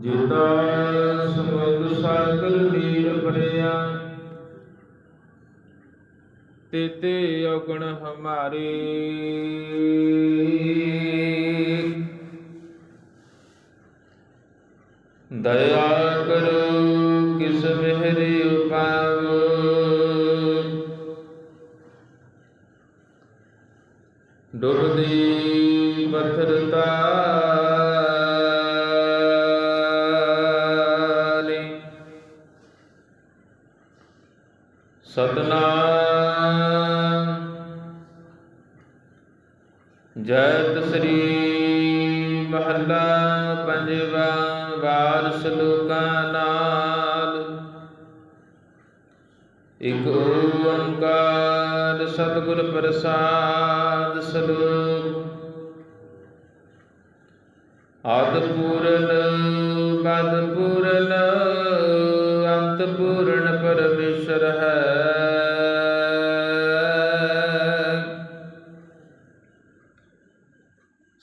ਜੀਤਾ ਸਮੁੰਦ ਸਾਗਰ ਨੀਰ ਭਰਿਆ ਤੇਤੇ ਔਗਣ ਹਮਾਰੇ। ਦਇਆ ਕਰੋ ਕਿਸ ਮਿਹਰੇ ਉਪਾਵ। ਡੁੱਬਦੀ ਪੱਥਰ ਸਤਨਾਮ। ਜੈਤ ਸ੍ਰੀ ਮਹੱਲਾ ਪੰਜਵਾ ਵਾਰ ਸਲੋਕਾਂ ਨਾਲ। ਇਕ ਓੰਕਾਰ ਸਤਿਗੁਰ ਪ੍ਰਸਾਦ ਸਲੋਕ। ਆਦ ਪੂਰਨ ਬਦ ਪੂਰਨ, ਅੰਤ ਪੂਰਨ ਪਰਮੇਸ਼ਰ ਹੈ।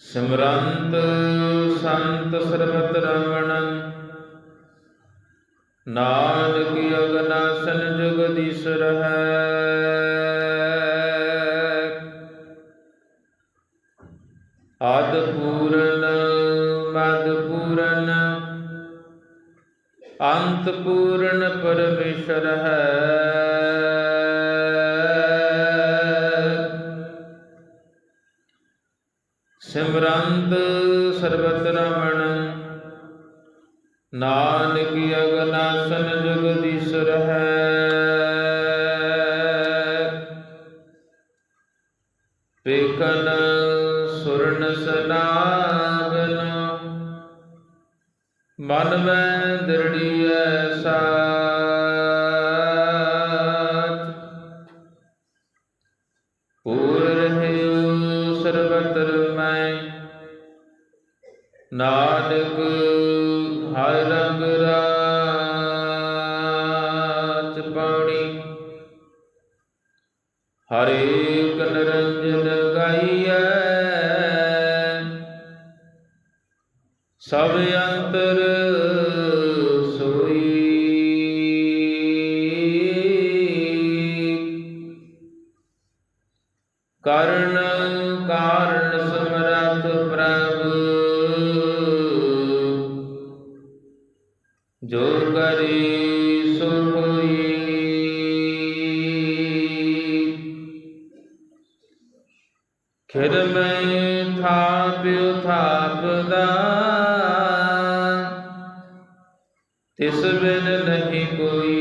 ਸਿਮਰੰਤ ਸੰਤ ਸਰਬਤ ਰਮਣ ਨਾਨਕ ਅਗਨਾਸਨ ਜਗਦੀਸ਼ਰ ਹੈ ਆਦ ਪੂਰਨ ਮਦ ਪੂਰਨ ਅੰਤ ਪੂਰਨ ਪਰਮੇਸ਼ਰ ਹੈ। ਸਿਮਰੰਤ ਸਰਬਤ ਰਮਣ ਨਾਨਕ ਅਗਨਾਸਨ ਜਗਦੀਸ਼ਰ ਹੈ। ਪੇਖਨ ਸੁਰਨ ਸਨਾਗਨ ਮਨ ਮੈਂ ਦ੍ਰਿੜੀਐ ਸਾਚ। ਪੂਰ ਰਹਿਉ ਸਰਬਤਰ ਮੈਂ। ਨਾਨਕ ਹਰ ਰੰਗ ਰਾਚ ਪਾਣੀ। ਹਰੇ ਕਨਰੰਜਨ ਗਾਈਐ ਸਭ ਅੰਤਰ ਸੋਈ। ਕਰਨ ਕਾਰਨ ਸਮਰਤ ਪ੍ਰਭ। ਜੋ ਕਰੀ ਸੋ ਹੋਈ। ਖਿਰ ਮੈਂ ਥਾਪਿਉ ਥਾਪਦਾ। ਤਿਸ ਬਿਨ ਨਹੀਂ ਕੋਈ।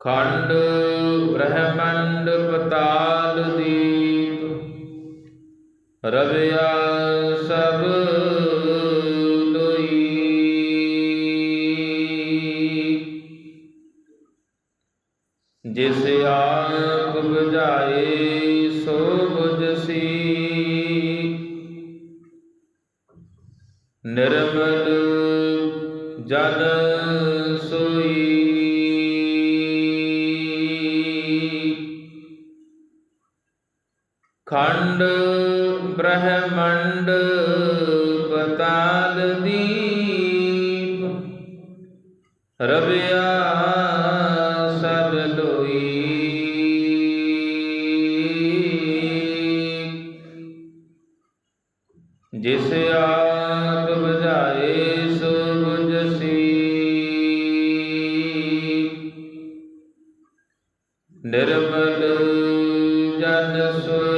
ਖੰਡ ਬ੍ਰਹਮੰਡ ਪਤਾਲ ਦੀਪ, ਰਵਿਆ ਸਭ ਲੋਈ। ਜਿਸ ਆਪ ਬੁਝਾਏ ਸੋ ਨਿਰਮਲ ਜਨ ਸੋਈ। ਖੰਡ ਬ੍ਰਹਮੰਡ ਪਤਾਲ ਦੀਪ ਰਵਿਆ ਜਿਸ ਆਪ ਬੁਝਾਏ ਸੋ ਬੁਝਸੀ ਨਿਰਮਲ ਜਨ ਸੋਈ